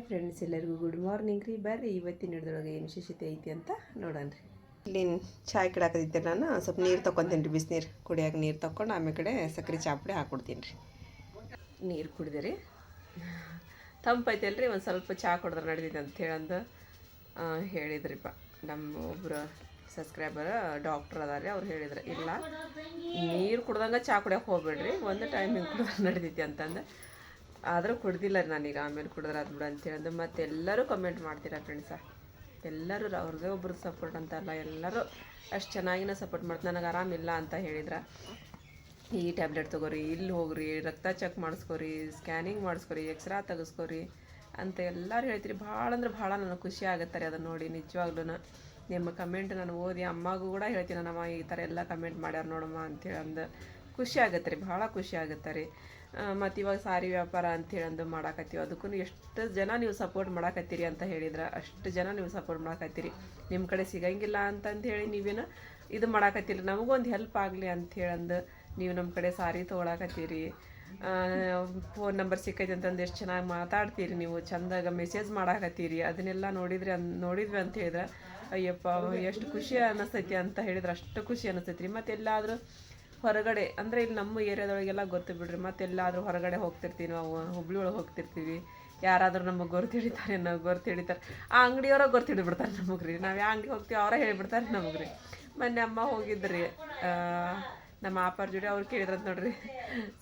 Hi friends ಎಲ್ಲರಿಗೂ good morning ರೀ. ಬರ್ರಿ ಇವತ್ತಿನ ಹಿಡಿದೊಳಗೆ ಏನು ವಿಶೇಷತೆ ಐತಿ ಅಂತ ನೋಡೋಣ ರೀ. ಇಲ್ಲಿ ಚಾಯ್ ಕಿಡಾಕದಿದ್ದೆ ನಾನು ಸ್ವಲ್ಪ ನೀರು ತೊಗೊತೀನಿ ರೀ ಬಿಸಿನೀರು ಕುಡಿಯೋಕೆ ನೀರು ತೊಗೊಂಡು ಆಮೇಲೆ ಕಡೆ ಸಕ್ಕರೆ ಚಾಪುಡಿ ಹಾಕ್ಕೊಡ್ತೀನಿ ರೀ. ನೀರು ಕುಡಿದೆ ರೀ ತಂಪೈತೆ ಅಲ್ರಿ ಒಂದು ಸ್ವಲ್ಪ ಚಹಾ ಕುಡಿದ್ರೆ ನಡೆದಿದೆ ಅಂತ ಹೇಳಂದು ಹೇಳಿದ್ರಿಪ್ಪ. ನಮ್ಮ ಒಬ್ಬರು ಸಬ್ಸ್ಕ್ರೈಬರ್ ಡಾಕ್ಟ್ರ್ ಅದಾರೆ ಅವ್ರು ಹೇಳಿದ್ರು ಇಲ್ಲ ನೀರು ಕುಡ್ದಂಗೆ ಚಹಾ ಕುಡಿಯೋಕೆ ಹೋಗ್ಬೇಡ್ರಿ ಒಂದು ಟೈಮಿಂಗ್ ಕುಡ್ದ್ರೆ ಕುಡಿದ್ರೆ ನಡೀತೈತಿ ಅಂತಂದು. ಆದರೂ ಕುಡ್ದಿಲ್ಲ ನಾನೀಗ, ಆಮೇಲೆ ಕುಡಿದ್ರೆ ಅದು ಬಿಡು ಅಂತೇಳಂದು ಮತ್ತೆ ಎಲ್ಲರೂ ಕಮೆಂಟ್ ಮಾಡ್ತೀರಾ ಫ್ರೆಂಡ್ಸ ಎಲ್ಲರೂ ಅವ್ರಿಗೆ ಒಬ್ರು ಸಪೋರ್ಟ್ ಅಂತಲ್ಲ ಎಲ್ಲರೂ ಅಷ್ಟು ಚೆನ್ನಾಗಿನ ಸಪೋರ್ಟ್ ಮಾಡ್ತಾರೆ ನನಗೆ ಆರಾಮಿಲ್ಲ ಅಂತ ಹೇಳಿದ್ರೆ. ಈ ಟ್ಯಾಬ್ಲೆಟ್ ತೊಗೋರಿ, ಇಲ್ಲಿ ಹೋಗ್ರಿ, ರಕ್ತ ಚೆಕ್ ಮಾಡಿಸ್ಕೊರಿ ಸ್ಕ್ಯಾನಿಂಗ್ ಮಾಡಿಸ್ಕೊರಿ ಎಕ್ಸ್ರಾ ತೆಗೆಸ್ಕೊರಿ ಅಂತ ಎಲ್ಲರೂ ಹೇಳ್ತೀರಿ. ಭಾಳ ಅಂದ್ರೆ ಭಾಳ ನನಗೆ ಖುಷಿ ಆಗುತ್ತೆ ರೀ ಅದನ್ನು ನೋಡಿ ನಿಜವಾಗ್ಲೂ ನಿಮ್ಮ ಕಮೆಂಟ್ ನಾನು ಓದಿ ಅಮ್ಮಗೂ ಕೂಡ ಹೇಳ್ತೀನಿ, ನಮ್ಮ ಈ ಥರ ಎಲ್ಲ ಕಮೆಂಟ್ ಮಾಡ್ಯಾರ ನೋಡಮ್ಮ ಅಂತೇಳಿ ಅಂದು ಖುಷಿ ಆಗುತ್ತೆ ರೀ, ಭಾಳ ಖುಷಿ ಆಗುತ್ತೆ ರೀ. ಮತ್ತು ಇವಾಗ ಸಾರಿ ವ್ಯಾಪಾರ ಅಂತೇಳಿ ಅಂದು ಮಾಡಾಕತ್ತೀವಿ. ಅದಕ್ಕೂ ಎಷ್ಟು ಜನ ನೀವು ಸಪೋರ್ಟ್ ಮಾಡಾಕತ್ತೀರಿ ಅಂತ ಹೇಳಿದ್ರೆ. ಅಷ್ಟು ಜನ ನೀವು ಸಪೋರ್ಟ್ ಮಾಡಾಕತ್ತೀರಿ. ನಿಮ್ಮ ಕಡೆ ಸಿಗಂಗಿಲ್ಲ ಅಂತಂದು ಹೇಳಿ ನೀವೇನು ಇದು ಮಾಡಾಕತ್ತೀರಿ. ಒಂದು ಹೆಲ್ಪ್ ಆಗಲಿ ಅಂತೇಳಂದು ನೀವು ನಮ್ಮ ಕಡೆ ಸಾರಿ ತೊಗೊಳಕತ್ತೀರಿ. ಫೋನ್ ನಂಬರ್ ಸಿಕ್ಕೈತೆ ಅಂತಂದು ಎಷ್ಟು ಚೆನ್ನಾಗಿ ಮಾತಾಡ್ತೀರಿ ನೀವು. ಚಂದಾಗ ಮೆಸೇಜ್ ಮಾಡಾಕತ್ತೀರಿ. ಅದನ್ನೆಲ್ಲ ನೋಡಿದ್ರಿ ಅನ್, ನೋಡಿದ್ವಿ ಅಂತ ಹೇಳಿದ್ರೆ. ಅಯ್ಯಪ್ಪ, ಎಷ್ಟು ಖುಷಿ ಅನ್ನಿಸ್ತೈತಿ ಅಂತ ಹೇಳಿದ್ರೆ. ಅಷ್ಟು ಖುಷಿ ಅನ್ನಿಸ್ತೈತಿ ರೀ ಮತ್ತು ಎಲ್ಲಾದರೂ ಹೊರಗಡೆ, ಅಂದರೆ ಇಲ್ಲಿ ನಮ್ಮ ಏರಿಯಾದೊಳಗೆಲ್ಲ ಗೊತ್ತು ಬಿಡ್ರಿ, ಮತ್ತೆ ಎಲ್ಲಾದರೂ ಹೊರಗಡೆ ಹೋಗ್ತಿರ್ತೀವಿ ನಾವು ಹುಬ್ಳಿ ಒಳಗೆ ಹೋಗ್ತಿರ್ತೀವಿ. ಯಾರಾದರೂ ನಮಗೆ ಗೊರ್ತು ಹಿಡಿತಾರೆ, ನಾವು ಗೊರ್ತು ಹಿಡಿತಾರೆ. ಆ ಅಂಗಡಿಯವರ ಗೊರ್ತು ಹಿಡಿಬಿಡ್ತಾರೆ ನಮಗೆ ರೀ. ನಾವು ಯಾವ ಅಂಗಡಿ ಹೋಗ್ತೀವಿ ಅವರೇ ಹೇಳಿಬಿಡ್ತಾರೆ ನಮಗೆ ರೀ. ಮೊನ್ನೆ ಅಮ್ಮ ಹೋಗಿದ್ರಿ ನಮ್ಮ ಆಪಾರ ಜೋಡಿ ಅವ್ರು ಕೇಳಿದ್ರಂತ ನೋಡ್ರಿ.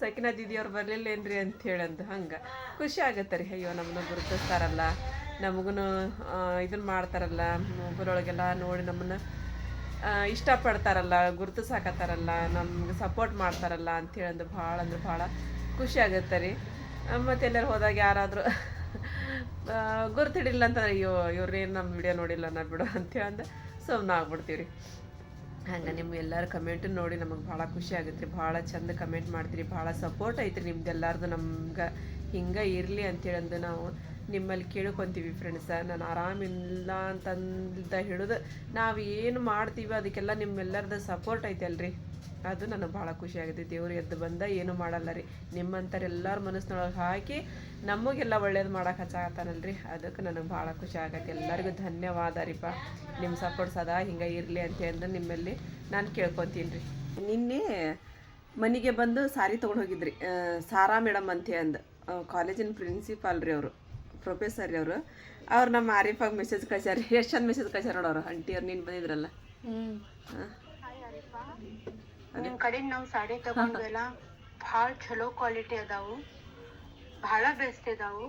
ಸಕಿನಾ ದೀದಿಯವ್ರು ಬರಲಿಲ್ಲ ಏನ್ರಿ ಅಂತ ಹೇಳಂದು. ಹಂಗೆ. ಖುಷಿ ಆಗತ್ತೆ ರೀ. ಅಯ್ಯೋ ನಮ್ಮನ್ನು ಗುರುತಿಸ್ತಾರಲ್ಲ. ನಮಗೂ ಇದನ್ನು ಮಾಡ್ತಾರಲ್ಲ ಮೊಬೈಲೊಳಗೆಲ್ಲ ನೋಡಿ ನಮ್ಮನ್ನು ಇಷ್ಟಪಡ್ತಾರಲ್ಲ, ಗುರುತಿಸಾಕತ್ತಾರಲ್ಲ, ನಮ್ಗೆ ಸಪೋರ್ಟ್ ಮಾಡ್ತಾರಲ್ಲ ಅಂತೇಳಂದು ಭಾಳ ಅಂದ್ರೆ ಭಾಳ ಖುಷಿ ಆಗುತ್ತೆ ರೀ. ಮತ್ತು ಎಲ್ಲರೂ ಹೋದಾಗ ಯಾರಾದರೂ ಗುರ್ತು ಹಿಡಿಲ್ಲ ಅಂತ ಅಯ್ಯೋ, ಇವ್ರೇನು ನಮ್ಮ ವಿಡಿಯೋ ನೋಡಿಲ್ಲ ನಾ ಬಿಡು ಅಂದ್ರೆ ಸುಮ್ಮನೆ ಆಗ್ಬಿಡ್ತೀವಿ ರೀ ಹಂಗೆ ನಿಮ್ಮ ಎಲ್ಲರ ಕಮೆಂಟ್ ನೋಡಿ ನಮಗೆ ಭಾಳ ಖುಷಿ ಆಗುತ್ತೆ ರೀ. ಭಾಳ ಚಂದ ಕಮೆಂಟ್ ಮಾಡ್ತೀರಿ, ಭಾಳ ಸಪೋರ್ಟ್ ಐತ್ರಿ ನಿಮ್ದು ಎಲ್ಲರದು ನಮ್ಗೆ ಹಿಂಗೆ ಇರಲಿ ಅಂತೇಳಂದು ನಾವು ನಿಮ್ಮಲ್ಲಿ ಕೇಳ್ಕೊತೀವಿ ಫ್ರೆಂಡ್ಸ ನಾನು ಆರಾಮಿಲ್ಲ ಅಂತಂದ ಹಿಡಿದು ನಾವು ಏನು ಮಾಡ್ತೀವಿ ಅದಕ್ಕೆಲ್ಲ ನಿಮ್ಮೆಲ್ಲರದ ಸಪೋರ್ಟ್ ಐತಲ್ರಿ. ಅದು ನನಗೆ ಭಾಳ ಖುಷಿ ದೇವ್ರು ಎದ್ದು ಬಂದ ಏನು ಮಾಡಲ್ಲ ರೀ. ನಿಮ್ಮಂಥರೆಲ್ಲರ ಮನಸ್ಸಿನೊಳಗೆ ಹಾಕಿ ನಮಗೆಲ್ಲ ಒಳ್ಳೇದು ಮಾಡಕ್ಕೆ ಹಚ್ಚಾಕತ್ತಾನಲ್ರಿ ಅದಕ್ಕೆ ನನಗೆ ಭಾಳ ಖುಷಿ ಆಗತ್ತೆ. ಎಲ್ಲರಿಗೂ ಧನ್ಯವಾದ ರೀಪ. ನಿಮ್ಮ ಸಪೋರ್ಟ್ ಸದಾ ಹಿಂಗೆ ಇರಲಿ ಅಂತ ಅಂದು ನಿಮ್ಮಲ್ಲಿ ನಾನು ಕೇಳ್ಕೊತೀನಿ ರೀ ನಿನ್ನೆ ಮನೆಗೆ ಬಂದು ಸಾರಿ ತೊಗೊಂಡು ಹೋಗಿದ್ರಿ. ಸಾರಾ ಮೇಡಮ್ ಅಂತ ಅಂದ. ಕಾಲೇಜಿನ ಪ್ರಿನ್ಸಿಪಾಲ್ ರೀ ಅವರು. ಪ್ರೊಫೆಸರ್ ರೀ ಅವರು. ಅವ್ರು ನಮ್ಮ ಆರಿಫಾಗ ಮೆಸೇಜ್ ಕಳ್ಸ್ಯಾರ. ಎಷ್ಟು ಚಂದ ಮೆಸೇಜ್ ಕಳ್ಸ್ಯಾರ ನೋಡೋರು ಆಂಟಿ ಅವ್ರು ನೀನು ಬಂದಿದ್ರಲ್ಲ. ನಿಮ್ಮ ನಿಮ್ ಕಡೆ ನಾವು ಸಾಡಿ ತಗೊಂಡ್ವಲ್ಲ ಭಾಳ ಚಲೋ ಕ್ವಾಲಿಟಿ ಅದಾವು. ಭಾಳ ಬೆಸ್ಟ್ ಇದಾವು.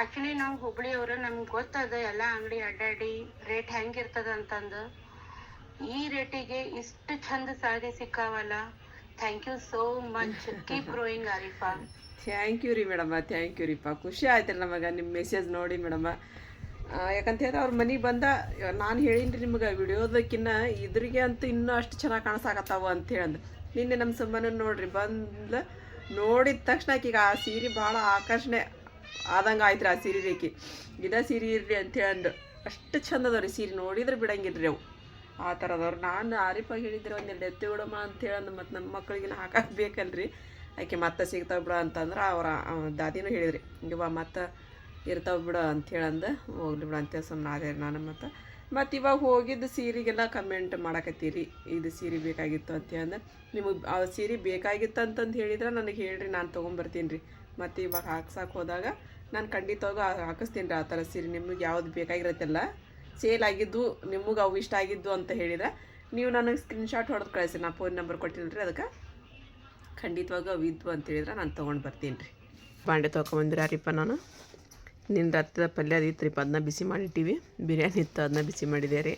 ಆಕ್ಚುಲಿ ನಾವು ಹುಬ್ಳಿಯವ್ರು ನಮ್ಗೆ ಗೊತ್ತದ ಎಲ್ಲ ಅಂಗಡಿ ಅಡ್ಡಾಡಿ ರೇಟ್ ಹೆಂಗಿರ್ತದ ಅಂತಂದು. ಈ ರೇಟಿಗೆ ಇಷ್ಟು ಚಂದ sari ಸಿಕ್ಕಾವಲ್ಲ. Thank you so much keep growing Arifa thank you ರೀ ಮೇಡಮ್ಮ ಥ್ಯಾಂಕ್ ಯು ರೀಪ್ಪ. ಖುಷಿ ಆಯ್ತಲ್ಲ ನಮಗೆ ನಿಮ್ಮ ಮೆಸೇಜ್ ನೋಡಿ ಮೇಡಮ್ಮ. ಯಾಕಂತ ಹೇಳಿದ್ರೆ ಅವ್ರ ಮನೆಗೆ ಬಂದ ನಾನು ಹೇಳಿನ್ರಿ ರೀ ನಿಮ್ಗೆ ವಿಡಿಯೋದಕ್ಕಿನ್ನ ಇದ್ರಿಗೆ ಅಂತೂ ಇನ್ನೂ ಅಷ್ಟು ಚೆನ್ನಾಗಿ ಕಾಣಿಸಾಕತ್ತಾವ ಅಂತ ಹೇಳಂದು. ನಿನ್ನೆ ನಮ್ಮ ಸುಮ್ಮನ ನೋಡ್ರಿ ಬಂದ ನೋಡಿದ ತಕ್ಷಣ ಈಗ ಆ ಸೀರೆ ಭಾಳ ಆಕರ್ಷಣೆ ಆದಂಗೆ ಆಯ್ತು ರೀ ಆ ಸೀರೆ ರೇಖಿ ಇದ ಸೀರೆ ಇರಲಿ ಅಂತ ಹೇಳಂದು. ಅಷ್ಟು ಚಂದದ ಅದಾವ ರೀ ಸೀರೆ ನೋಡಿದ್ರೆ ಬಿಡಂಗಿಲ್ರಿ ಅವು. ಆ ಥರದವ್ರು ನಾನು ಆರಿಫಾಗಿ ಹೇಳಿದ್ರೆ ಒಂದೆರಡು ಎತ್ತಿ ಬಿಡಮ್ಮ ಅಂತ ಹೇಳಂದು ಮತ್ತು ನಮ್ಮ ಮಕ್ಕಳಿಗೆ ಹಾಕಕ್ಕೆ ಬೇಕಲ್ರಿ ಆಕೆ ಮತ್ತೆ ಸಿಗ್ತಾವೆ ಬಿಡ ಅಂತಂದ್ರೆ ಅವರ ದಾದಿನೂ ಹೇಳಿದ್ರಿ. ಇವ ಮತ್ತೆ ಇರ್ತಾವೆ ಬಿಡು ಅಂತ ಹೇಳಂದು ಹೋಗ್ಲಿ ಬಿಡು ಅಂತೇಳಿ ಸುಮ್ಮನೆ ಅದೇ ನಾನು ಮತ್ತು. ಮತ್ತು ಇವಾಗ ಹೋಗಿದ್ದು ಸೀರೆಗೆಲ್ಲ ಕಮೆಂಟ್ ಮಾಡಕತ್ತೀರಿ. ಇದು ಸೀರೆ ಬೇಕಾಗಿತ್ತು ಅಂತ ಅಂದು. ನಿಮಗೆ ಆ ಸೀರೆ ಬೇಕಾಗಿತ್ತು ಅಂತಂದು ಹೇಳಿದ್ರೆ ನನಗೆ ಹೇಳ್ರಿ, ನಾನು ತೊಗೊಂಬರ್ತೀನಿ ರೀ. ಮತ್ತು ಇವಾಗ ಹಾಕ್ಸಕ್ಕೆ ಹೋದಾಗ ನಾನು ಖಂಡಿತವಾಗ ಹಾಕಿಸ್ತೀನಿ ರೀ ಆ ಥರ ಸೀರೆ. ನಿಮಗೆ ಯಾವ್ದು ಬೇಕಾಗಿರತ್ತಲ್ಲ. ಸೇಲ್ ಆಗಿದ್ದು ನಿಮಗೆ ಅವು ಇಷ್ಟ ಆಗಿದ್ದು ಅಂತ ಹೇಳಿದ್ರೆ ನೀವು ನನಗೆ ಸ್ಕ್ರೀನ್ಶಾಟ್ ಹೊಡೆದು ಕಳಿಸಿ ನಾ ಫೋನ್ ನಂಬರ್ ಕೊಟ್ಟಿನಿ ರೀ ಅದಕ್ಕೆ ಖಂಡಿತವಾಗೂ ಅವು ಇದ್ವು ಅಂತ ಹೇಳಿದ್ರೆ ನಾನು ತೊಗೊಂಡು ಬರ್ತೀನಿ ರೀ. ಬಾಂಡೆ ತೊಗೊಂಬಂದಿರಾರಿಪ್ಪ ನಾನು? ನಿನ್ನ ರತ್ತದ ಪಲ್ಯ ಅದಿತ್ತು ಇತ್ತು ರೀ ಅದನ್ನ ಬಿಸಿ ಮಾಡಿಟ್ಟಿವಿ. ಬಿರಿಯಾನಿ ಇತ್ತು ಅದನ್ನ ಬಿಸಿ ಮಾಡಿದೆ ರೀ.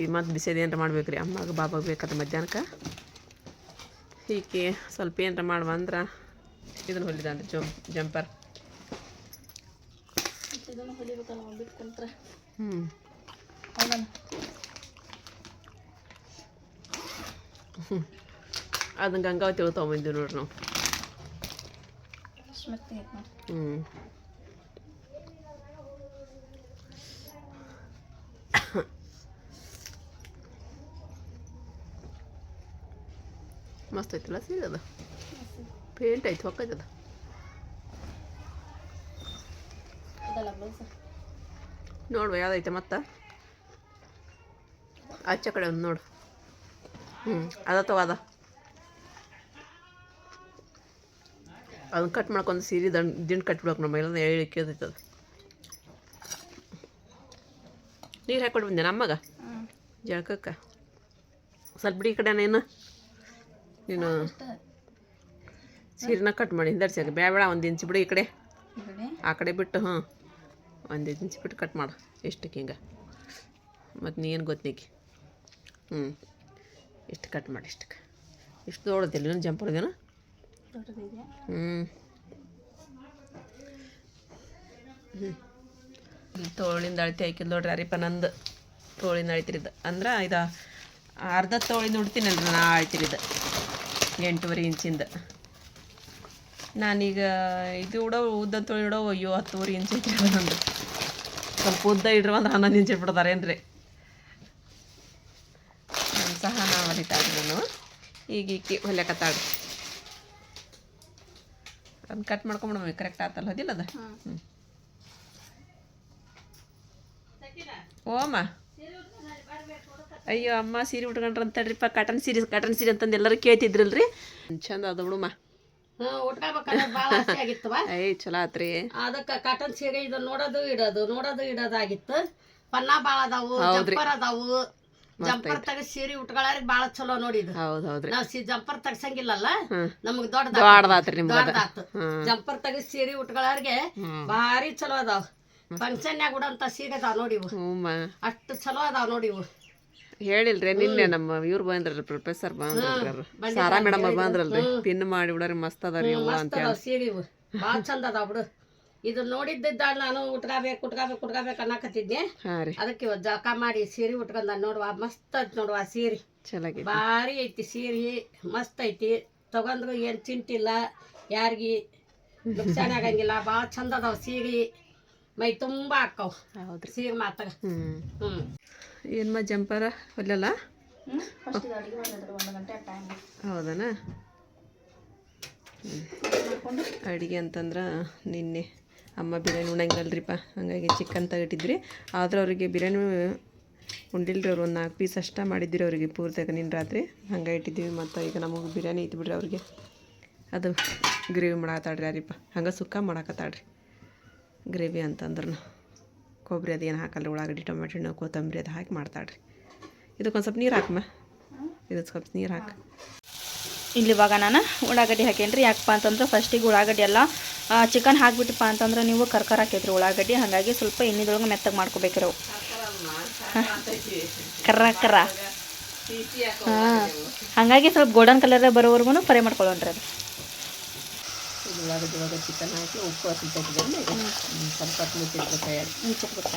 ಈಗ ಮತ್ತು ಬಿಸಿದು ಏನಾರ ಮಾಡ್ಬೇಕು ರೀ ಅಮ್ಮಗೆ ಬಾಬಾಗ ಬೇಕಾದ ಮಧ್ಯಾಹ್ನಕ್ಕೆ? ಹೀಗೆ ಸ್ವಲ್ಪ ಏನಾರ ಮಾಡುವ ಅಂದ್ರೆ ಇದನ್ನು ಹೊಲಿದ ಜಂಪ್ ಜಂಪರ್. ಹ್ಞೂ ಅದನ್ನ ಗಂಗಾವತಿ ತೊಗೊಂಬಂದಿವಿ ನೋಡ್ರಿ ನಾವು. ಹ್ಞೂ ಮಸ್ತ್ ಐತಲ್ಲ ಸೀರೆ ಅದು? ಪೇಂಟ್ ಐತೆ ಹೊಕ್ಕೈತದ ನೋಡುವ ಯಾವ್ದೈತೆ ಮತ್ತೆ? ಆಚೆ ಕಡೆ ಒಂದು ನೋಡು. ಹ್ಞೂ ಅದತ್ತವ ಅದ. ಅದನ್ನ ಕಟ್ ಮಾಡ್ಕೊಂಡು ಸೀರೆ ದಂಡ್ ದಿಂಡು ಕಟ್ಬಿಡಕ್ಕೆ ನಮ್ಮ ಎಲ್ಲ ಹೇಳಿ ಕೇಳ್ತೈತೆ ಅದು. ನೀರು ಹಾಕ್ಕೊಂಡು ಬಂದೆ ನಮ್ಮಗ ಜಳಕಕ್ಕೆ. ಸ್ವಲ್ಪ ಬಿಡಿ ಈ ಕಡೆ ನೀನು ನೀನು ಸೀರೆನ ಕಟ್ ಮಾಡಿ ಹಿಂದರ್ಸಾಕ ಬೇಡ ಬೇಡ ಒಂದು ಇಂಚು ಬಿಡಿ ಈ ಕಡೆ. ಆ ಕಡೆ ಬಿಟ್ಟು ಹಾಂ ಒಂದು ಇಂಚು ಬಿಟ್ಟು ಕಟ್ ಮಾಡು. ಎಷ್ಟಕ್ಕೆ ಹಿಂಗೆ. ಮತ್ತು ನೀನು ಗೊತ್ತಿಗೆ ಹ್ಞೂ ಇಷ್ಟು ಕಟ್ ಮಾಡಿ ಇಷ್ಟಕ್ಕೆ. ಇಷ್ಟು ದೊಡ್ಡದಿಲ್ಲ ಇನ್ನೂ ಜಂಪ್ ಹೊಡೆದೇನು? ಹ್ಞೂ ಹ್ಞೂ ತೋಳಿಂದ ಅಳತಿ ಹಾಕಿಲ್ಲ ನೋಡ್ರಿ ಅರಿಪ ನಂದು ತೋಳಿಂದ ಅಳಿತಿರಿದ್ದು ಅಂದ್ರೆ ಇದು ಅರ್ಧ ತೋಳಿಂದ ಉಡ್ತೀನಲ್ರಿ ನಾ ಅಳ್ತಿರಿದ್ದು ಎಂಟೂವರೆ ಇಂಚಿಂದ. ನಾನೀಗ ಇದು ಉಡೋ ಉದ್ದ ತೋಳಿ ಇಡೋ ಅಯ್ಯೋ ಹತ್ತುವರೆ ಇಂಚ್ ಐತಿ ನಂದು. ಸ್ವಲ್ಪ ಉದ್ದ ಇಡ್ರಿ ಅಂದ್ರೆ ಹನ್ನೊಂದು ಇಂಚ್ ಇಟ್ಬಿಡ್ತಾರೆ ಏನ್ರಿ ನಾನು ನಾನು. ಈಗ ಈಕಿ ಹೊಲ್ಯಾಕತ್ತಾಳ್ರಿ ಅದನ್ನ ಕಟ್ ಮಾಡ್ಕೊಂಬಿಡ್ಬೇಕು ಕರೆಕ್ಟ್ ಆತಲ್ಲ ಹದಿಲ್ಲ ಅದು? ಹ್ಞೂ ಓಮ್ಮ ಅಯ್ಯೋ ಅಮ್ಮ ಸೀರೆ ಉಟ್ಕೊಂಡ್ರ ಅಂತೇಳ್ರಿಪ್ಪ ಕಾಟನ್ ಸೀರೆ ಕಾಟನ್ ಸೀರೆ ಅಂತಂದು ಎಲ್ಲರೂ ಕೇಳ್ತಿದ್ರಲ್ರಿ? ಚಂದ ಅದ ಬಿಡುಮ್ಮ ಏಯ್ ಚಲೋ ಆತ್ರಿ. ಅದಕ್ಕ ಕಾಟನ್ ಸೀರೆ ಇದು ನೋಡೋದು ಇಡೋದು ನೋಡೋದು ಇಡೋದಾಗಿತ್ತು. ಪನ್ನ ಭಾಳ ಅದಾವು ಅದಾವು. ಜಂಪರ್ ತಗ ಸೀರೆ ಉಟ್ಕೊಳ್ಳಾರಿ ಬಾಳ ಚಲೋ ನೋಡಿದು ಹೌದ್ ಹೌದ್ರಿ ನಾವ್ ಸಿ ಜಂಪರ್ ತಗ್ಸಂಗಿಲ್ಲಲ್ಲ. ನಮಗ್ ದೊಡ್ಡ ದೊಡ್ಡದಾತ್ರಿ ನಿಮ್ದು. ಜಂಪರ್ ತಗ ಸೀರೆ ಉಟ್ಕೊಳ್ಳಾರ್ಗೆ. ಭಾರಿ ಚಲೋ ಅದಾವ. ಫಂಕ್ಷನ್ಯಾಗ ಉಡಂತ ಸೀರೆ ಅದಾವ ನೋಡಿ ಇವು. ಅಷ್ಟು ಚಲೋ ಅದಾವ ನೋಡಿ ಇವು. ಹೇಳಿಲ್ರಿ ನಿನ್ನೆ ನಮ್ಮ ಇವ್ರು ಬಂದ್ರಲ್ರಿ ಪ್ರೊಫೆಸರ್ ಬಂದ್ರಲ್ರಿ ಅವ್ರು. ಸಾರಾ ಮೇಡಮ್ ಬಂದ್ರಲ್ರಿ. ಪಿನ್ ಮಾಡಿ ಬಿಡೋರಿ ಮಸ್ತ್ ಅದಾರಿ ಅಂತ ಸೀರೆ ಇವು. ಭಾಳ ಚಂದ ಅದಾವ ಬಿಡು. ಇದು ನೋಡಿದ್ದಿದ್ದ ನಾನು ಉಟ್ಕೋಬೇಕು ಉಟ್ಕೋಬೇಕು ಉಟ್ಕೋಬೇಕು ಅನ್ನಕತ್ತಿದ್ದೆ. ಹಾಂ ರೀ. ಅದಕ್ಕೆ ಇವತ್ತು ಜಳಕ ಮಾಡಿ ಸೀರೆ ಉಟ್ಕೊಂಡ ನೋಡುವ ಮಸ್ತ್ ಐತಿ ನೋಡುವ ಸೀರೆ. ಚೆನ್ನಾಗಿ ಭಾರಿ ಐತಿ ಸೀರೆ ಮಸ್ತ್ ಐತಿ. ತಗೊಂಡ್ರು ಏನು ಚಿಂಟಿಲ್ಲ ಯಾರಿಗೆ ನುಕ್ಸಾನ ಆಗಂಗಿಲ್ಲ ಭಾಳ ಚಂದ ಅದಾವ ಸೀರೆ. ಮೈ ತುಂಬ ಹಾಕವು ಹೌದ್ರಿ. ಸೀರೆ ಮಾತ್ರ. ಹ್ಞೂ ಹ್ಞೂ ಏನ್ಮ ಜಂಪರ? ಹೊಲ್ಲಲ್ಲ? ಹೌದನ? ಅಡುಗೆ ಅಂತಂದ್ರೆ ನಿನ್ನೆ. ಅಮ್ಮ ಬಿರಿಯಾನಿ ಉಣಂಗಿಲ್ಲಲ್ರಿಪ್ಪ ಹಾಗಾಗಿ ಚಿಕನ್ ತೆಗಿಟ್ಟಿದ್ರಿ. ಆದ್ರೆ ಅವರಿಗೆ ಬಿರಿಯಾನಿ ಉಂಡಿಲ್ರಿ ಅವ್ರು ಒಂದು ನಾಲ್ಕು ಪೀಸ್ ಅಷ್ಟ ಮಾಡಿದ್ರಿ ಅವರಿಗೆ ಪೂರ್ತಿಯಾಗ ನಿನ್ನ ರಾತ್ರಿ. ಹಂಗೆ ಇಟ್ಟಿದ್ದೀವಿ ಮತ್ತು ಈಗ ನಮಗೆ ಬಿರಿಯಾನಿ ಇತ್ತು ಬಿಡ್ರಿ ಅವ್ರಿಗೆ. ಅದು ಗ್ರೇವಿ ಮಾಡಾಕತ್ತಾಡ್ರಿ ಯಾರಿಪ್ಪ ಹಂಗೆ ಸುಕ್ಕ ಮಾಡಾಕತ್ತಾಡ್ರಿ ಗ್ರೇವಿ ಅಂತಂದ್ರೂ ಕೊಬ್ಬರಿ ಅದು ಏನು ಹಾಕಲ್ಲ ಉಳ್ಳಾಗಡ್ಡಿ ಟೊಮೆಟೊ ಹಣ್ಣು, ಕೊತ್ತಂಬರಿ ಅದು ಹಾಕಿ ಮಾಡ್ತಾಳ್ರಿ. ಇದಕ್ಕೊಂದು ಸ್ವಲ್ಪ ನೀರು ಹಾಕಮ್ಮ ಇದಕ್ಕೆ ಸ್ವಲ್ಪ ನೀರು ಹಾಕಿ. ಇಲ್ಲಿ ಇವಾಗ ನಾನು ಉಳ್ಳಾಗಡ್ಡಿ ಹಾಕೇನ್ರಿ. ಯಾಕಪ್ಪ ಅಂತಂದ್ರೆ ಫಸ್ಟಿಗೆ ಉಳ್ಳಾಗಡ್ಡಿ ಎಲ್ಲ ಚಿಕನ್ ಹಾಕ್ಬಿಟ್ಟಪ್ಪ ಅಂತಂದ್ರೆ ನೀವು ಕರ್ಕರ ಹಾಕೈತ್ರಿ ಉಳ್ಳಾಗಡ್ಡಿ. ಹಾಗಾಗಿ ಸ್ವಲ್ಪ ಎಣ್ಣೆದೊಳಗೆ ಮೆತ್ತಗೆ ಮಾಡ್ಕೋಬೇಕ್ರಿ ಕರ್ರ ಕರ್ರ. ಹಾಂ. ಹಾಗಾಗಿ ಸ್ವಲ್ಪ ಗೋಲ್ಡನ್ ಕಲರ್ ಬರೋವರೆಗೂ ಫ್ರೈ ಮಾಡ್ಕೊಳ್ಳೋಣ್ರಿ ಅದು. ಉಳ್ಳಾಗಡ್ಡಿ ಒಳಗೆ ಚಿಕನ್ ಹಾಕಿ ಉಪ್ಪು ಸ್ವಲ್ಪ ಸ್ವಲ್ಪ ಮುಚ್ಚಿಟ್ಬಿಟ್ಟ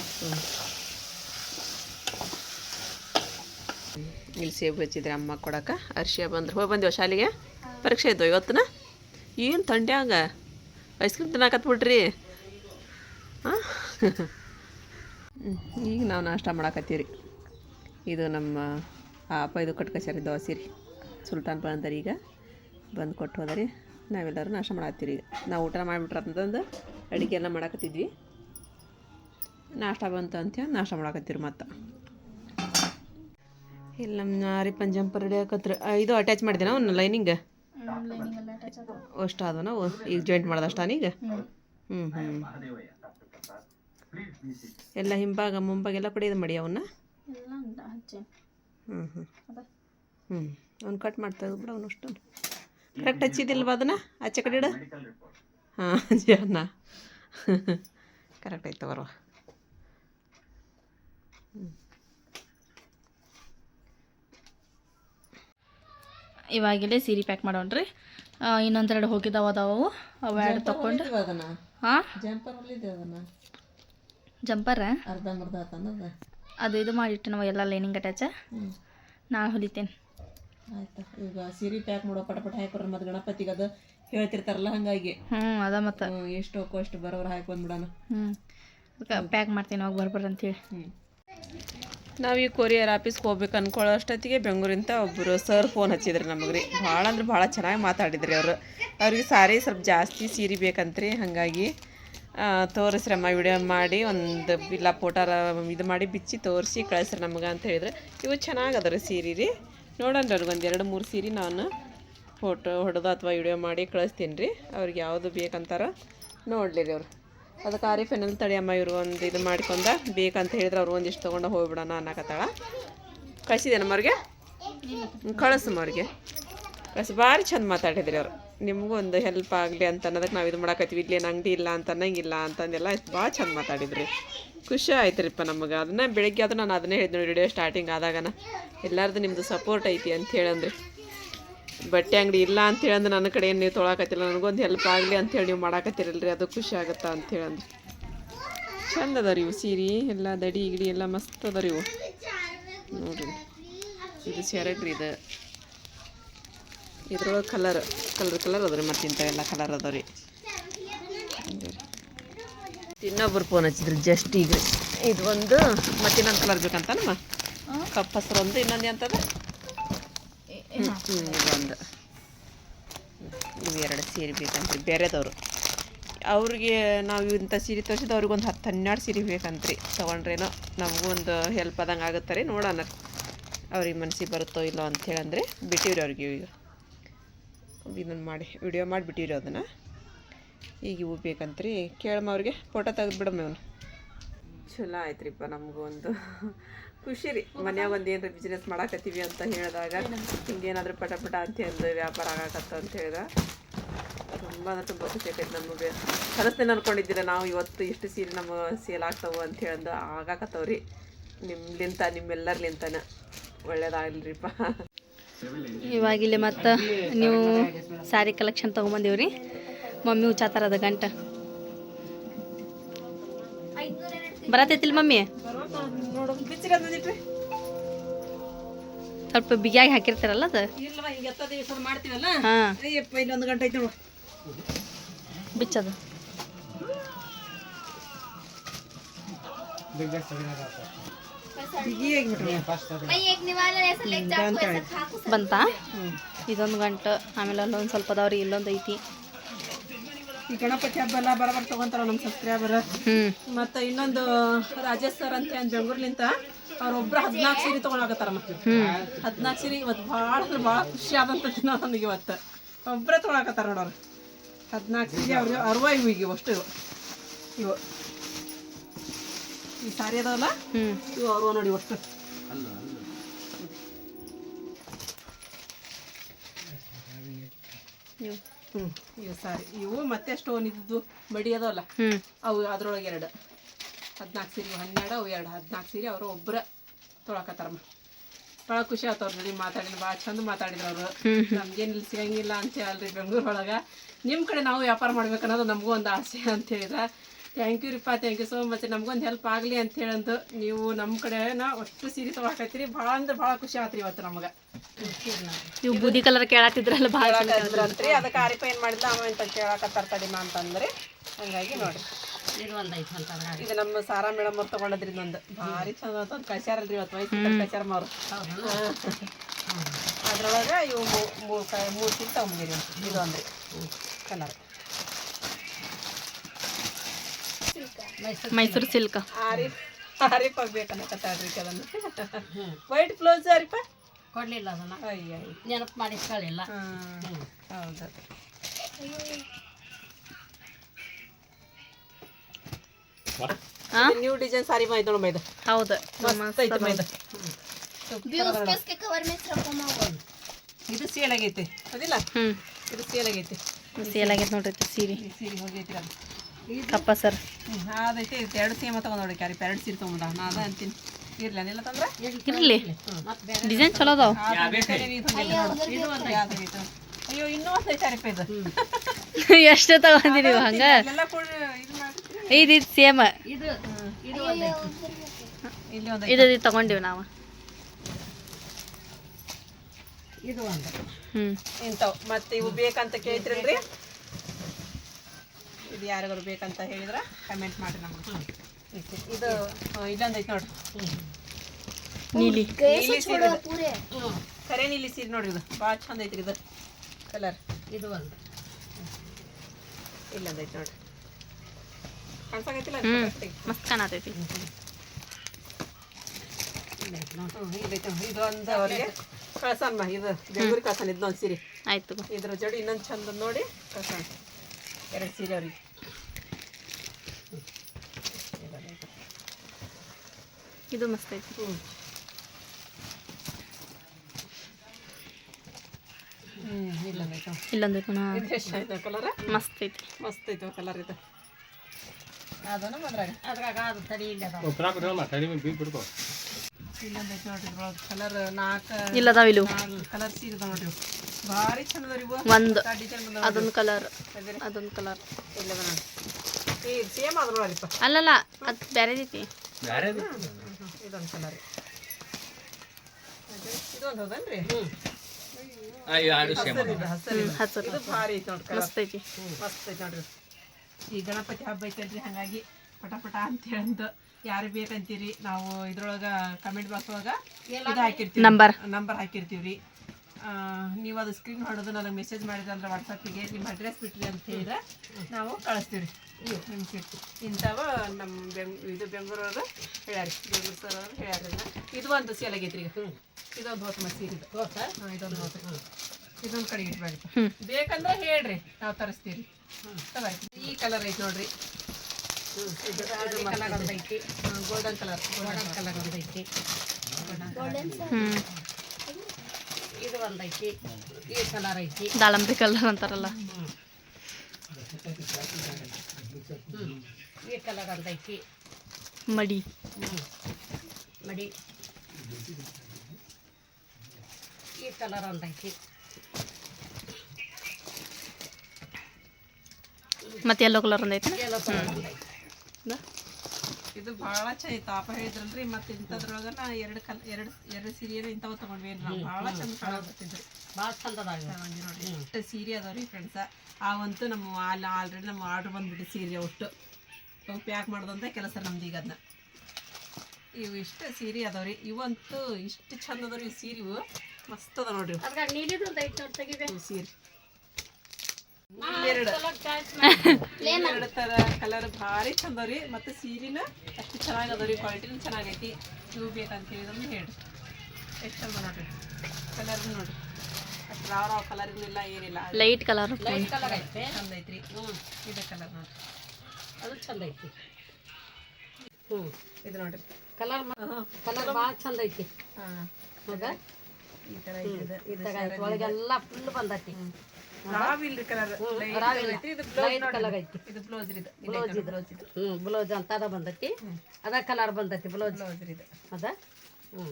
ಇಲ್ಲಿ ಸೇಬು ಹಚ್ಚಿದ್ರೆ ಅಮ್ಮ ಕೊಡಕ್ಕೆ. ಅರ್ಶಿಯ ಬಂದ್ರೆ ಹೋಗಿ ಬಂದೇವು ಶಾಲೆಗೆ? ಪರೀಕ್ಷೆ ಇದ್ದವು ಇವತ್ತಿನ? ಏನು ಥಂಡ್ಯಾಗ ಐಸ್ ಕ್ರೀಮ್ ತಿನ್ನಾಕತ್ಬಿಟ್ರಿ ಹಾಂ ಈಗ ನಾವು ನಾಷ್ಟ ಮಾಡಾಕತ್ತೀವಿ ಇದು ನಮ್ಮ ಆಪ ಇದು ಕಟ್ಕಸ್ಯಾರ ದೋಸೆ ರೀ, ಸುಲ್ತಾನ್ ಅಂತಾರೆ ಈಗ. ಬಂದು ಕೊಟ್ಟು ಹೋದರಿ. ನಾವೆಲ್ಲರೂ ನಾಷ್ಟ ಮಾಡತ್ತೀರಿ ಈಗ. ನಾವು ಊಟ ಮಾಡಿಬಿಟ್ರಂತಂದು ಅಡುಗೆ ಎಲ್ಲ ಮಾಡಾಕತ್ತಿದ್ವಿ. ನಾಷ್ಟ ಬಂತು ಅಂತ ನಾಷ್ಟ ಮಾಡಾಕತ್ತೀರಿ ಮತ್ತು. ಇಲ್ಲ ನಮ್ಮ ನಾರಿ ಜಂಪರ್ ರೆಡಿ ಹಾಕತ್ರ. ಇದು ಅಟ್ಯಾಚ್ ಮಾಡಿದೆ ನಾವು ಲೈನಿಂಗ್ ಅಷ್ಟು ಅದ ನಾವು ಈಗ ಜಾಯಿಂಟ್ ಮಾಡ್ದಷ್ಟ ಈಗ ಹ್ಞೂ ಹ್ಞೂ ಎಲ್ಲ ಹಿಂಭಾಗ ಮುಂಭಾಗ ಎಲ್ಲ ಕಡೆ ಇದು ಮಾಡಿ ಅವನ್ನ? ಹ್ಞೂ ಹ್ಞೂ ಹ್ಞೂ ಅವ್ನು ಕಟ್ ಮಾಡ್ತಾ ಬಿಡ ಅವನು ಅಷ್ಟು. ಕರೆಕ್ಟ್ ಹಚ್ಚಿದಿಲ್ವ ಅದನ್ನ? ಆಚೆ ಕಡೆ ಇಡು. ಹಾಂ ಜನ ಕರೆಕ್ಟ್ ಆಯ್ತು ಬರುವ ಇವಾಗಿಲ್ಲೇ ಸೀರೆ ಪ್ಯಾಕ್ ಮಾಡೋಣ್ರಿ. ಇನ್ನೊಂದೆರಡು ಹೋಗಿದ್ದಾವ ಅದಾವು ಅವು ಎರಡು ತಗೊಂಡು ಹಾಂ ಜಂಪರ್ ಅದು? ಇದು ಮಾಡಿಟ್ಟು ನಾವು ಎಲ್ಲ ಲೈನಿಂಗ್ ಅಟ್ಯಾಚ ನಾನು ಹೊಲಿತೇನೆ. ಆಯ್ತು. ಈಗ ಸೀರೆ ಪ್ಯಾಕ್ ಮಾಡೋ ಪಟಪಟ ಪಟ ಮತ್ತೆ ಗಣಪತಿಗೆ ಅದು ಹೇಳ್ತಿರ್ತಾರಲ್ಲ ಹಾಗಾಗಿ. ಹ್ಞೂ ಅದ ಮತ್ತೆ. ಎಷ್ಟು ಹೋಗೋ ಅಷ್ಟು ಬರೋರು ಹಾಕಿ ಬಂದ್ಬಿಡೋಣ ಹ್ಞೂ ಪ್ಯಾಕ್ ಮಾಡ್ತೀನಿ ಅವಾಗ ಬರ್ಬರ್ರಿ ಅಂತೇಳಿ. ಹ್ಞೂ ನಾವು ಈ ಕೊರಿಯರ್ ಆಫೀಸ್ಗೆ ಹೋಗ್ಬೇಕು ಅನ್ಕೊಳ್ಳೋ ಅಷ್ಟೊತ್ತಿಗೆ ಬೆಂಗಳೂರಿಂದ ಒಬ್ಬರು ಸರ್ ಫೋನ್ ಹಚ್ಚಿದ್ರು ನಮಗೆ ರೀ ಭಾಳ ಅಂದ್ರೆ ಭಾಳ ಚೆನ್ನಾಗಿ ಮಾತಾಡಿದ್ರಿ ಅವರು. ಅವ್ರಿಗೆ ಸಾರಿ ಸ್ವಲ್ಪ ಜಾಸ್ತಿ ಸೀರೆ ಬೇಕಂತ್ರಿ, ಹಾಗಾಗಿ ತೋರಿಸ್ರಮ್ಮ ವಿಡಿಯೋ ಮಾಡಿ, ಒಂದು ಇಲ್ಲ ಫೋಟೋ ಇದು ಮಾಡಿ ಬಿಚ್ಚಿ ತೋರಿಸಿ ಕಳಿಸ್ರಿ ನಮಗೆ ಅಂತ ಹೇಳಿದ್ರೆ. ಇವು ಚೆನ್ನಾಗದ ರೀ ಸೀರೆ ರೀ. ನೋಡೋಣ ಒಂದು ಎರಡು, ಮೂರು ಸೀರೆ ನಾನು ಫೋಟೋ ಹೊಡೆದು ಅಥವಾ ವಿಡಿಯೋ ಮಾಡಿ ಕಳಿಸ್ತೀನಿ ರೀ. ಅವ್ರಿಗೆ ಯಾವುದು ಬೇಕಂತಾರ ನೋಡಲಿ ರೀ ಅವ್ರು. ಅದಕ್ಕೆ ಆರಿ ತಡಿ ತಡಿಯಮ್ಮ ಇವರು ಒಂದು ಇದು ಮಾಡ್ಕೊಂಡ ಬೇಕಂತ ಹೇಳಿದ್ರೆ ಅವ್ರು ಒಂದಿಷ್ಟು ತೊಗೊಂಡು ಹೋಗ್ಬಿಡೋಣ ಅನ್ನಕತ್ತಾಳ. ಕಳಿಸಿದ್ದೇನಮ್ಮ ಅವ್ರಿಗೆ? ಕಳಿಸಮ್ಮ ಅವ್ರಿಗೆ. ಕಳಿಸಿ, ಭಾರಿ ಚಂದ ಮಾತಾಡಿದ್ರಿ ಅವರು. ನಿಮಗೂ ಒಂದು ಹೆಲ್ಪ್ ಆಗಲಿ ಅಂತ ಅನ್ನೋದಕ್ಕೆ ನಾವು ಇದು ಮಾಡಕತ್ತೀವಿ. ಇಲ್ಲಿ ಏನು ಅಂಗಡಿ ಇಲ್ಲ ಅಂತ, ಅನ್ನಂಗಿಲ್ಲ ಅಂತಂದೆಲ್ಲ ಭಾಳ ಚಂದ ಮಾತಾಡಿದ್ರಿ. ಖುಷಿ ಆಯ್ತು ರೀಪ್ಪ ನಮಗೆ. ಅದನ್ನ ಬೆಳಿಗ್ಗೆ ಅದು ನಾನು ಅದನ್ನೇ ನೋಡಿ, ವಿಡಿಯೋ ಸ್ಟಾರ್ಟಿಂಗ್ ಆದಾಗನ. ಎಲ್ಲರದು ನಿಮ್ಮದು ಸಪೋರ್ಟ್ ಐತಿ ಅಂತ ಹೇಳಂದ್ರಿ. ಬಟ್ಟೆ ಅಂಗಡಿ ಇಲ್ಲ ಅಂತೇಳಿ ಅಂದ್ರೆ ನನ್ನ ಕಡೆ ಏನು ನೀವು ತೊಳಕತ್ತಿಲ್ಲ ನನಗೊಂದು ಹೆಲ್ಪ್ ಆಗಲಿ ಅಂತೇಳಿ ನೀವು ಮಾಡಾಕತ್ತಿರಲ್ರಿ? ಅದು ಖುಷಿ ಆಗುತ್ತಾ ಅಂತೇಳಿ ಅಂದ್ರೆ. ಚಂದ ಅದ ರೀ ಇವು ಸೀರೆ, ಎಲ್ಲ ದಡಿ ಗಿಡಿ ಎಲ್ಲ ಮಸ್ತ್ ಅದ ರೀ ಇವು. ನೋಡ್ರಿ. ಇದು ಸೆರಗ್ ರೀ ಇದು. ಇದ್ರೊಳಗೆ ಕಲರ್ ಕಲರ್ ಕಲರ್ ಅದ ರೀ ಮತ್ತು ಇಂಥವೆಲ್ಲ ಕಲರ್ ಅದಾವ ರೀ. ಇನ್ನೊಬ್ರು ಫೋನ್ ಹಚ್ಚಿದ್ರಿ ಜಸ್ಟ್ ಈಗ. ಇದು ಒಂದು ಮತ್ತೆ ಇನ್ನೊಂದು ಕಲರ್ ಬೇಕಂತ ನಮ್ಮ ಕಪ್ಪು ಹಸ್ರು ಒಂದು, ಇನ್ನೊಂದು ಎಂತದ? ಒಂದು ಇವೆರಡು ಸೀರೆ ಬೇಕಂತ್ರಿ ಬೇರೆದವರು. ಅವ್ರಿಗೆ ನಾವು ಇಂಥ ಸೀರೆ ತೋರಿಸಿದ ಅವ್ರಿಗೆ ಒಂದು ಹತ್ತು ಹನ್ನೆರಡು ಸೀರೆ ಬೇಕಂತ್ರಿ ತೊಗೊಂಡ್ರೇನೋ ನಮಗೂ ಒಂದು ಹೆಲ್ಪ್ ಆದಂಗೆ ಆಗುತ್ತೆ ರೀ ನೋಡೋಣ. ಅವ್ರಿಗೆ ಮನಸ್ಸಿಗೆ ಬರುತ್ತೋ ಇಲ್ಲೋ ಅಂತ ಹೇಳಂದ್ರೆ ಬಿಟ್ಟಿವ್ರಿ ಅವ್ರಿಗೆ ಈಗ. ಇದನ್ನು ಮಾಡಿ ವಿಡಿಯೋ ಮಾಡಿಬಿಟ್ಟಿವ್ರಿ ಅದನ್ನು. ಈಗ ಇವು ಬೇಕಂತ್ರಿ ಕೇಳಮ್ಮ ಅವ್ರಿಗೆ ಫೋಟೋ ತೆಗೆದು ಬಿಡಮ್ಮ ಇವನು. ಚಲೋ ಆಯ್ತ್ರಿಪ್ಪ ನಮಗೂ ಒಂದು ಖುಷಿ ರೀ. ಮನ್ಯಾಗ ಒಂದು ಏನಾರ ಬಿಸ್ನೆಸ್ ಮಾಡಾಕತ್ತೀವಿ ಅಂತ ಹೇಳಿದಾಗ ಹಿಂಗೇನಾದ್ರೂ ಪಟ ಪಟ ಅಂತ ಒಂದು ವ್ಯಾಪಾರ ಆಗಾಕತ್ತ ಅಂತ ಹೇಳಿದ. ತುಂಬ ಅಂದ್ರೆ ತುಂಬ ಖುಷಿ ಆಕೈತೆ ನಮಗೆ ಕನಸೇನು ಅಂದ್ಕೊಂಡಿದ್ದೀರ ನಾವು ಇವತ್ತು ಇಷ್ಟು ಸೀರೆ ನಮ್ಮ ಸೇಲ್ ಆಗ್ತಾವೆ ಅಂತ ಹೇಳಂದು ಆಗಾಕತ್ತವ್ರಿ. ನಿಮ್ಲಿಂತ ನಿಮ್ಮೆಲ್ಲರ್ಲಿಂತನ. ಒಳ್ಳೇದಾಗಲ್ರಿಪ್ಪ. ಇವಾಗ ಇಲ್ಲಿ ಮತ್ತು ನೀವು ಸ್ಯಾರಿ ಕಲೆಕ್ಷನ್ ತೊಗೊಂಬಂದೀವ್ರಿ. ಮಮ್ಮಿ ಹುಚ್ಚಾತಾರದ ಗಂಟ. ಬರತೈತಿಲ್ ಮಮ್ಮಿ? ಸ್ವಲ್ಪ ಬಿಗಿಯಾಗಿ ಹಾಕಿರ್ತಾರಲ್ಲ ಅದು? ಹಾಂ. ಇಲ್ಲೊಂದು ಗಂಟೆ ಐತಿ ನೋಡು ಬಿಚ್ಚದು. ಬಂತಾ? ಇದೊಂದು ಗಂಟು ಆಮೇಲೆ ಅಲ್ಲೊಂದು ಸ್ವಲ್ಪ ಅದಾವ್ರಿ ಇಲ್ಲೊಂದು ಐತಿ. ಈ ಗಣಪತಿ ಹಬ್ಬ ಎಲ್ಲ ಬರಬರ್ ತಗೊಂತಾರ ನಮ್ಮ ಸಬ್ಸ್ಕ್ರೈಬರ್. ಮತ್ತು ಇನ್ನೊಂದು ರಾಜೇಶ್ ಸರ್ ಅಂತ ಏನ್ ಬೆಂಗಳೂರ್ಲಿಂತ ಅವ್ರೊಬ್ರು ಹದಿನಾಲ್ಕು ಸೀರೆ ತೊಗೊಳಕತ್ತಾರ ಮತ್ತೆ ಹದಿನಾಲ್ಕು ಸೀರೆ ಇವತ್ತು ಭಾಳ ಅಂದ್ರೆ ಭಾಳ ಖುಷಿ ಆದಂತ ದಿನ ನನಗೆ ಇವತ್ತು. ಒಬ್ಬರೇ ತಗೊಳಕತ್ತಾರ ನೋಡೋರು ಹದಿನಾಲ್ಕು ಸೀರೆ ಅವ್ರಿಗೆ ಅರ್ವ ಇವು ಈಗ ಅಷ್ಟು ಇವು. ಇವು. ಈ ಸಾರಿ ಅದಾವಲ್ಲ? ಇವು ಅರ್ವ ನೋಡಿ ಅಷ್ಟು ನೀವು ಹ್ಞೂ ಇವು ಸಾರಿ. ಇವು ಮತ್ತೆ ಸ್ಟೋನ್ ಇದ್ದು ಮಡಿ ಅದಾವಲ್ಲ ಹ್ಞೂ ಅವು ಅದ್ರೊಳಗೆ ಎರಡು. ಹದಿನಾಲ್ಕು ಸೀರೆ ಹನ್ನೆರಡು ಅವು ಎರಡು. ಹದಿನಾಲ್ಕು ಸೀರೆ ಅವರು ಒಬ್ಬರ ತೊಳಕತ್ತಾರಮ್ಮ ಭಾಳ ಖುಷಿ ಆಯ್ತು ಅವ್ರ ಜೊತೆ ಮಾತಾಡಿದ್ರು ಭಾಳ ಚಂದ ಮಾತಾಡಿದ್ರು ಅವರು. ನಮ್ಗೇನು ಸಿಗಂಗಿಲ್ಲ ಅಂತ ಅಲ್ರಿ ಬೆಂಗಳೂರು ಒಳಗೆ. ನಿಮ್ಮ ಕಡೆ ನಾವು ವ್ಯಾಪಾರ ಮಾಡ್ಬೇಕನ್ನೋದು ನಮಗೂ ಒಂದು ಆಸೆ ಅಂತ ಹೇಳಿದ್ರೆ. ಥ್ಯಾಂಕ್ ಯು ರೀಪ್ಪ ಥ್ಯಾಂಕ್ ಯು ಸೋ ಮಚ್ ನಮಗೊಂದು ಹೆಲ್ಪ್ ಆಗಲಿ ಅಂತ ಹೇಳಂದು ನೀವು ನಮ್ಮ ಕಡೆನ ಅಷ್ಟು ಸೀರೆ ತೊಗೊಳಕತ್ತೀರಿ ಭಾಳ ಅಂದ್ರೆ ಭಾಳ ಖುಷಿ ಆತ್ರಿ ಇವತ್ತು ನಮಗೆ. ನೀವು ಬೂದಿ ಕಲರ್ ಕೇಳತ್ತಿದ್ರಲ್ಲ ಭಾಳ ಅಂತ್ರಿ ಅದಕ್ಕೆ ಆರಿಪ ಏನು ಮಾಡಿದ್ಲ? ಅವ ಅಂತ ಕೇಳಕತ್ತಾರ ತಡಿಮ ಅಂತಂದ್ರೆ ಹಂಗಾಗಿ ನೋಡಿ. ಇದು ಒಂದು ಐತೆ ಅಂತ ಅದ್ರಾಗ. ಇದು ನಮ್ಮ ಸಾರಾ ಮೇಡಮ್ ಅವ್ರು ತಗೊಂಡದ್ರಿ ನಂದು. ಭಾರಿ ಚಂದ ಅಂತ ಒಂದು ಕಳ್ಸ್ಯಾರಲ್ರಿ ಇವತ್ತು ವಯಸ್ಸು ಕಳ್ಸ್ಯಾರಮ್ಮ ಅವರು ಅದ್ರೊಳಗೆ ಇವು ಮೂರು ಮೂರು ಸೀರೆ ತಗೊಂಬಂದಿರಿ ಇದು ಅಂದ್ರಿ ಕಲರ್. ಮೈಸೂರು ಸಿಲ್ಕ್. ಆರಿ ಆರಿಪ ಬೇಕನ್ನಕತ್ತಾಳ್ರಿ ಅದನ್ನು ವೈಟ್ ಬ್ಲೌಸ್ ಆರಿಪ ಕೊಡ್ಲಿಲ್ಲ ಅದನ್ನ. ಅಯ್ಯ ನೆನಪು ಮಾಡಿ ಕಳಿಲ್ಲ ಹಾಂ ಹೌದು. ಹಾಂ ನ್ಯೂ ಡಿಸೈನ್ ಸಾರಿ ಮೈದಳು ಮೈದ. ಹೌದು. ಮಸ್ತ್ ಐತೆ ಮೈದ. ಇದು ಸೇಲ್ ಆಗೈತಿ ಅದಿಲ್ಲ ಇದು ಸೇಲ್ ಆಗೈತಿ ಸೇಲ್ ಆಗೈತೆ ನೋಡ್ರಿ ಇದು ಸೀರೆ. ಸೀರೆ ಹೋಗೈತಿ ಅದು. ಕಪ್ಪ ಸರ್. ಅದೈತಿ ಎರಡು ಸೇಮ ತಗೊಂಡ್ ನೋಡಿ ಕ್ಯಾರಿ ಎರಡು ಸೀರೆ ತಗೊಂಡ ನಾ ಅದ ಅಂತೀನಿ. ಇರ್ಲಿ ತಂದ್ರೆ ಇರಲಿ. ಡಿಸೈನ್ ಚಲೋ ಅದಾವ. ಅಯ್ಯೋ ಇನ್ನೂ ಒಂದು ಐತೆ ಅರಿಪ ಇದು? ಎಷ್ಟು ತಗೊಂಡಿರಿ ನೀವು ಹಂಗ. ಇದು ಇದು ಸೇಮ್. ಇದು ಇದು ಇಲ್ಲಿ ಒಂದು ಇದು ಇದು ತಗೊಂಡಿವಿ ನಾವು. ಇದು ಒಂದು. ಹ್ಞೂ ಇಂಥವು. ಮತ್ತೆ ಇವು ಬೇಕಂತ ಕೇಳ್ತಿರಲ್ರಿ? ಇದು ಯಾರಿಗಾರು ಬೇಕಂತ ಹೇಳಿದ್ರೆ ಕಮೆಂಟ್ ಮಾಡಿ ನಮ್ಗೆ. ಇದು ಇದೊಂದು ಐತೆ ನೋಡ್ರಿ. ನೀಲಿ. ನೀಲಿ ಸೀರೆ ಇದು. ಕರೆ ನೀಲಿ ಸೀರೆ ನೋಡ್ರಿ ಇದು ಭಾಳ ಚಂದ ಐತ್ರಿ ಇದು. ಕಲರ್ ಇದು ಒಂದು. ಇಲ್ಲೊಂದು ಐತೆ ನೋಡ್ರಿ. ಕಾಣ್ಸಾಕೈತಿಲ್ಲ ಹ್ಞೂ ಮಸ್ತ್ ಕಾಣತೈತಿ. ಇದು ಒಂದು ಅವ್ರಿಗೆ ಕಳ್ಸನ್ಮ ಇದು ಬೆಂಗಳೂರಿಗೆ ಕಳ್ಸನ್ ಇದನ್ನೊಂದು ಸೀರೆ. ಆಯ್ತು ಇದ್ರ ಜೋಡಿ ಇನ್ನೊಂದು ಚಂದ ನೋಡಿ ಕಳ್ಸೋಣ ಎರಡು ಸೀರೆ ಅವ್ರಿಗೆ. ಇದು ಮಸ್ತ್ ಐತಿ ಇಲ್ಲ ಕಲರ್ ಮಸ್ತ್ ಐತಿ ಮಸ್ತ್ ಐತಿ ಕಲರ್ ಇದು ಅದನ್ನ ಅದ್ರಾಗ ಅದ್ರಾಗ ಅದು ತಡಿ ಇಲ್ಲ ಅದಾವ ಇಲ್ಲೊಂದು ಐತೆ ನೋಡ್ರಿ ಇದ್ರೊಳಗೆ ಕಲರ್ ನಾಲ್ಕು ನೋಡ್ರಿ. ಭಾರಿ ಚಂದ ಇವು ಒಂದು ಅದೊಂದು ಕಲರ್ ಅದೊಂದು ಕಲರ್ ಇಲ್ಲ ಸೇಮ್ ಅಲ್ಲಲ್ಲ ಅದು ಬೇರೆದೈತಿ ಇದೊಂದು ಕಲರ್ ಹಸಿರು ಭಾರಿ ಐತೆ ನೋಡ್ರಿ ಕಲರ್. ಮಸ್ತ್ ಐತಿ. ಮಸ್ತ್ ಐತೆ ನೋಡ್ರಿ. ಈ ಗಣಪತಿ ಹಬ್ಬ ಐತಲ್ರಿ ಹಾಗಾಗಿ ಪಟ ಪಟ ಅಂತ ಹೇಳಂದು ಯಾರು ಬೇಕಂತೀರಿ ನಾವು ಇದ್ರೊಳಗ ಕಮೆಂಟ್ ಬಾಕ್ಸ್ ಒಳಗ ಇದು ಹಾಕಿರ್ತೀವಿ. ನಂಬರ್. ನಂಬರ್ ಹಾಕಿರ್ತೀವಿ ರೀ. ನೀವು ಅದು ಸ್ಕ್ರೀನ್ ಹೊಡೆದು ನನಗೆ ಮೆಸೇಜ್ ಮಾಡಿದ್ರೆ ಅಂದ್ರೆ ವಾಟ್ಸಪ್ಪಿಗೆ ನಿಮ್ಮ ಅಡ್ರೆಸ್ ಬಿಟ್ರಿ ಅಂತ ಹೇಳಿದ್ರೆ ನಾವು ಕಳಿಸ್ತೀವಿ ಇಂಥವ ನಮ್ಮ ಬೆಂಗ್ ಇದು ಬೆಂಗಳೂರವ್ರು ಹೇಳ್ಯಾರಿ. ಬೆಂಗಳೂರು ಸರ್ ಅವ್ರು ಹೇಳ್ಯಾರಿ ಇದು ಒಂದು ಸೇಲ್ ಆಗೈತೆ ರೀ ಈಗ. ಇದೊಂದು ಹೊತ್ತು ಮಸಿ ಇದು. ಗೊತ್ತಾ ಹಾಂ ಇದೊಂದು ಹೊತ್ತು ಇದೊಂದು ಕಡೆ ಇಟ್ಬೇಡಿ. ಬೇಕಂದ್ರೆ ಹೇಳ್ರಿ ನಾವು ತರಿಸ್ತೀವಿ ಈ ಕಲರ್ ಐತೆ ನೋಡ್ರಿ. ಕಲರ್ ಒಂದೈತಿ. ಗೋಲ್ಡನ್ ಕಲರ್ ಗೋಲ್ಡನ್ ಕಲರ್ ಒಂದು ಐತಿ ಇದು ಒಂದೈತಿ. ಈ ಕಲರ್ ಐತಿ. ದಾಳಂಬ್ರಿ ಕಲರ್ ಅಂತಾರಲ್ಲ. ಈ ಕಲರ್ ಒಂದೈತಿ ಮಡಿ. ಮಡಿ. ಈ ಕಲರ್ ಒಂದೈತಿ ಮತ್ತೆ ಎಲ್ಲೋ ಕಲರ್ ಒಂದೈತಿ ಎಲ್ಲೋ ಕಲರ್ ಒಂದೈತಿ ಇದು ಬಹಳ ಚಂದ ತಾಪ ಹೇಳಿದ್ರಲ್ರಿ ಮತ್ತೆ ಇಂಥದ್ರೊಳಗನ ಎರಡು ಕಲ್ ಎರಡು ಎರಡು ಸೀರೆ ಇಂಥವ್ ತಗೊಂಡ್ವಿ ಬಹಳ ಭಾಳ ಚಂದ ಕಾಣಕತ್ತಿದ್ರಿ ಬಹಳ ಚಂದ ನೋಡ್ರಿ ಎಷ್ಟು ಸೀರೆ ಅದಾವ್ರಿ ಫ್ರೆಂಡ್ಸ ಅವಂತೂ ನಮ್ಮ ಅಲ್ಲಿ ಆಲ್ರೆಡಿ ನಮ್ಮ ಆರ್ಡ್ರ್ ಬಂದ್ಬಿಟ್ಟು ಸೀರೆ ಒಟ್ಟು. ಅವು ಪ್ಯಾಕ್ ಮಾಡೋದಂತ ಕೆಲಸ ನಮ್ದು ಈಗ ಅದನ್ನ ಇವು ಇಷ್ಟು ಸೀರೆ ಅದಾವ್ರಿ. ಇವಂತೂ ಇಷ್ಟು ಚಂದ ಅದಾವ್ರಿ ಈ ಮಸ್ತ್ ಅದ ನೋಡ್ರಿ ಸೀರೆ. ಎರಡು ತರ ಕಲರ್ ಭಾರಿ ಚಂದ ರೀ. ಮತ್ತೆ ಸೀರಿನ ಅಷ್ಟು ಚೆನ್ನಾಗಿ ಅದಾವ್ರಿ ಕ್ವಾಲಿಟಿನೂ ಚೆನ್ನಾಗೈತಿ. ಇವು ಬೇಕಂತ ಹೇಳಿದ್ರೆ ಹೇಳಿ. ಎಷ್ಟು ಚಂದ ನೋಡ್ರಿ. ಕಲರ್ ನೋಡ್ರಿ. ಅಷ್ಟು ರಾವ್ ರಾವ್ ಕಲರ್ ಇಲ್ಲ ಏನಿಲ್ಲ. ಲೈಟ್ ಕಲರ್ ಲೈಟ್ ಕಲರ್ ಐತೆ. ಚಂದ ಐತ್ರಿ. ಹ್ಞೂ ಇದೆ ಕಲರ್ ನೋಡ್ರಿ. ಅದು ಚಂದ ಐತಿ. ಹ್ಞೂ ಇದು ನೋಡ್ರಿ. ಕಲರ್ ಕಲರ್ ಭಾಳ ಚಂದ ಐತಿ. ಹಾಂ. ಹೌದಾ? ಈ ಥರ ಇದೆ ಇದು ಒಳಗೆಲ್ಲ ಫುಲ್ ಬಂದೈತಿ. ರಾವ್ ಇಲ್ರಿ ಕಲರ್ ಇದು ಬ್ಲೌಸ್ ಕಲರ್ ಐತಿ. ಇದು ಬ್ಲೌಸ್ ಇದು ಬ್ಲೌಸ್ ಇದು. ಬ್ಲೌಸ್ ಹ್ಞೂ ಬ್ಲೌಸ್ ಅಂತ ಅದ ಬಂದೈತಿ. ಅದ ಕಲರ್ ಬಂದೈತಿ ಬ್ಲೌಸ್ ಬ್ಲೌಸ್ ಇದು. ಅದ? ಹ್ಞೂ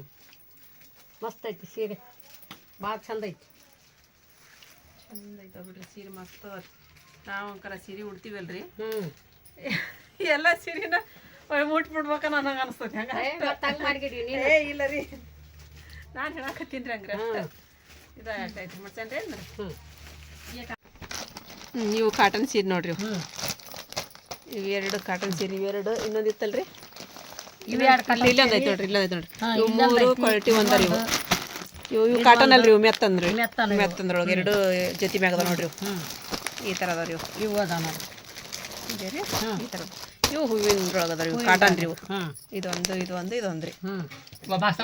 ಮಸ್ತ್ ಐತಿ ಸೀರೆ. ಭಾಳ ಚಂದ ಐತಿ. ಚಂದ ಐತೆ ಬಿಡ್ರಿ ಸೀರೆ ಮಸ್ತ್ ನಾವು ಅಂಕರ ಸೀರೆ ಉಡ್ತೀವಲ್ರಿ? ಹ್ಞೂ ಎಲ್ಲ ಸೀರೆನ ಮುಟ್ಬಿಡ್ಬೇಕ ನನಗೆ ಹಂಗ ಏ ಇಲ್ಲ ರೀ. ನಾನು ಹೇಳಕತ್ತೀನಿ ರೀ ಹಂಗ್ರೆ ಇದಾಯ್ತು ಮಾಡ್ಸೇನ್ರಿ ಅಂದ್ರೆ ಹ್ಞೂ ನೀವು ಕಾಟನ್ ಸೀರೆ ನೋಡ್ರಿ. ಇವೆರಡು ಇವು ಕಾಟನ್ ಸೀರೆ ಇವೆರಡು ಇನ್ನೊಂದು ಇತ್ತಲ್ರಿ? ಇವು ಇಲ್ಲೊಂದು ಐತೆ ನೋಡ್ರಿ ಇಲ್ಲೊಂದು ಐತೆ ನೋಡ್ರಿ ಇವು ಮೂರು ಕ್ವಾಲಿಟಿ ಒಂದರಿ ಇವು. ಇವು ಇವು ಕಾಟನ್ ಅಲ್ರಿ ಇವು ಮೆತ್ತಂದ್ರಿ ಮೆತ್ತಂದ್ರೊಳಗೆ ಎರಡು ಜೊತೆ ಮ್ಯಾಗ ಅದಾವ ನೋಡ್ರಿ ಇವು. ಈ ಥರ ಅದಾವ್ರಿ ಇವು. ಇವು ಅದಾವ ನೋಡಿ ಇದೆ ರೀ? ಹ್ಞೂ ಈ ಥರ ಇವು ಹೂವಿನೊಳಗೆ ಅದಾವ್ರಿ ಇವು ಕಾಟನ್ ರೀ ಇವು. ಇದೊಂದು ಇದೊಂದು ಇದೊಂದು ರೀ.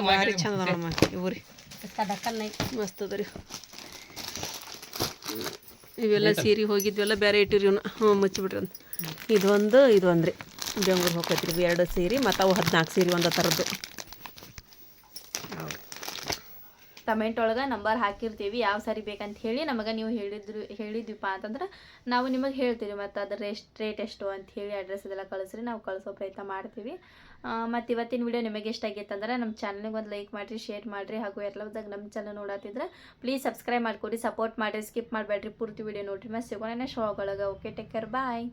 ಭಾರಿ ಚಂದ ಇವು ರೀ. ಮಸ್ತ್ ಅದ ರೀ ಇವೆಲ್ಲ ಸೀರೆ ಹೋಗಿದ್ವೆಲ್ಲ ಬೇರೆ ಇಟ್ಟಿರಿ ಹ್ಞೂ ಮುಚ್ಚಿಬಿಟ್ರಿ ಅಂತ. ಇದೊಂದು ಇದೊಂದು ರೀ ಬೆಂಗ್ಳೂರು ಹೋಗತ್ರಿ ಎರಡು ಸೀರೆ ಮತ್ತು ಅವು ಹದಿನಾಲ್ಕು ಸೀರೆ ಒಂದು ಥರದ್ದು. ಕಮೆಂಟ್ ಒಳಗೆ ನಂಬರ್ ಹಾಕಿರ್ತೀವಿ, ಯಾವ ಸಾರಿ ಬೇಕಂತ ಹೇಳಿ ನಮಗೆ ನೀವು ಹೇಳಿದ್ರು ಹೇಳಿದ್ವಿಪ್ಪ ಅಂತಂದ್ರೆ ನಾವು ನಿಮಗೆ ಹೇಳ್ತೀವಿ ಮತ್ತು ಅದ್ರ ಎಷ್ಟು ರೇಟ್ ಎಷ್ಟು ಅಂತ ಹೇಳಿ ಅಡ್ರೆಸ್ ಅದೆಲ್ಲ ಕಳಿಸ್ರಿ, ನಾವು ಕಳಿಸೋ ಪ್ರಯತ್ನ ಮಾಡ್ತೀವಿ. ಮತ್ತು ಇವತ್ತಿನ ವಿಡಿಯೋ ನಿಮಗೆ ಇಷ್ಟ ಆಗಿತ್ತಂದ್ರೆ ನಮ್ಮ ಚಾನಲ್ಗೆ ಒಂದು ಲೈಕ್ ಮಾಡಿರಿ ಶೇರ್ ಮಾಡಿರಿ, ಹಾಗೂ ಎಲ್ಲದಾಗ ನಮ್ಮ ಚಾನಲ್ ನೋಡತ್ತಿದ್ರೆ ಪ್ಲೀಸ್ ಸಬ್ಸ್ಕ್ರೈಬ್ ಮಾಡ್ಕೊಡಿ ಸಪೋರ್ಟ್ ಮಾಡಿರಿ ಸ್ಕಿಪ್ ಮಾಡಬೇಡ್ರಿ ಪೂರ್ತಿ ವಿಡಿಯೋ ನೋಡ್ರಿ, ಮತ್ತೆ ಸಿಗೋಣ ಶೋ ಒಳಗೆ. Okay take care bye